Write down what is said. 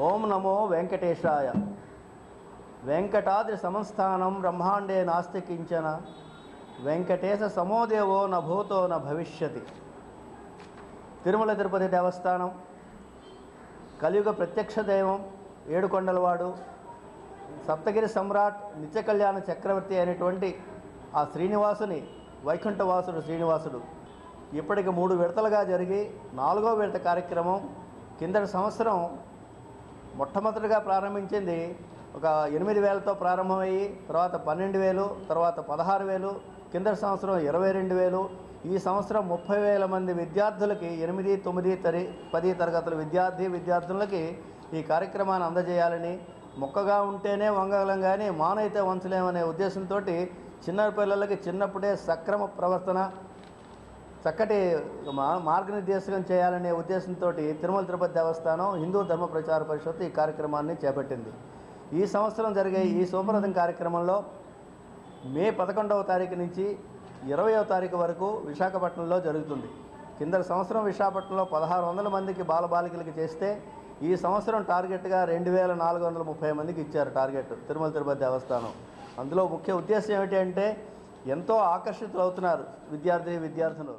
ఓం నమో వెంకటేశాయ. వెంకటాద్రి సంస్థానం బ్రహ్మాండే నాస్తి కించన. వెంకటేశ సమోదేవో నభూతో న భవిష్యతి. తిరుమల తిరుపతి దేవస్థానం. కలియుగ ప్రత్యక్ష దైవం ఏడుకొండలవాడు. సప్తగిరి సమ్రాట్ నిత్య కళ్యాణ చక్రవర్తి అయినటువంటి ఆ శ్రీనివాసుని వైకుంఠవాసుడు శ్రీనివాసుడు. ఇప్పటికి మూడు విడతలుగా జరిగి నాలుగో విడత కార్యక్రమం. కిందటి సంవత్సరం మొట్టమొదటిగా ప్రారంభించింది ఒక ఎనిమిది వేలతో ప్రారంభమయ్యి తర్వాత పన్నెండు వేలు తర్వాత పదహారు వేలు కిందటి సంవత్సరం ఇరవై రెండు వేలు ఈ సంవత్సరం ముప్పై వేల మంది విద్యార్థులకి ఎనిమిది తొమ్మిది తరి పది తరగతుల విద్యార్థి విద్యార్థులకి ఈ కార్యక్రమాన్ని అందజేయాలని మొక్కగా ఉంటేనే వంగగలం కానీ మానైతే వంచలేమనే ఉద్దేశంతో చిన్న పిల్లలకి చిన్నప్పుడే సక్రమ ప్రవర్తన చక్కటి మా మార్గనిర్దేశకం చేయాలనే ఉద్దేశంతో తిరుమల తిరుపతి దేవస్థానం హిందూ ధర్మ ప్రచార పరిషత్ ఈ కార్యక్రమాన్ని చేపట్టింది. ఈ సంవత్సరం జరిగే ఈ సోమరథం కార్యక్రమంలో మే పదకొండవ తారీఖు నుంచి ఇరవయో తారీఖు వరకు విశాఖపట్నంలో జరుగుతుంది. కింద సంవత్సరం విశాఖపట్నంలో పదహారు వందల మందికి బాలబాలికలకు చేస్తే ఈ సంవత్సరం టార్గెట్గా రెండు వేల నాలుగు వందల ముప్పై మందికి ఇచ్చారు టార్గెట్ తిరుమల తిరుపతి దేవస్థానం. అందులో ముఖ్య ఉద్దేశం ఏమిటి అంటే ఎంతో ఆకర్షితులు అవుతున్నారు విద్యార్థి విద్యార్థులు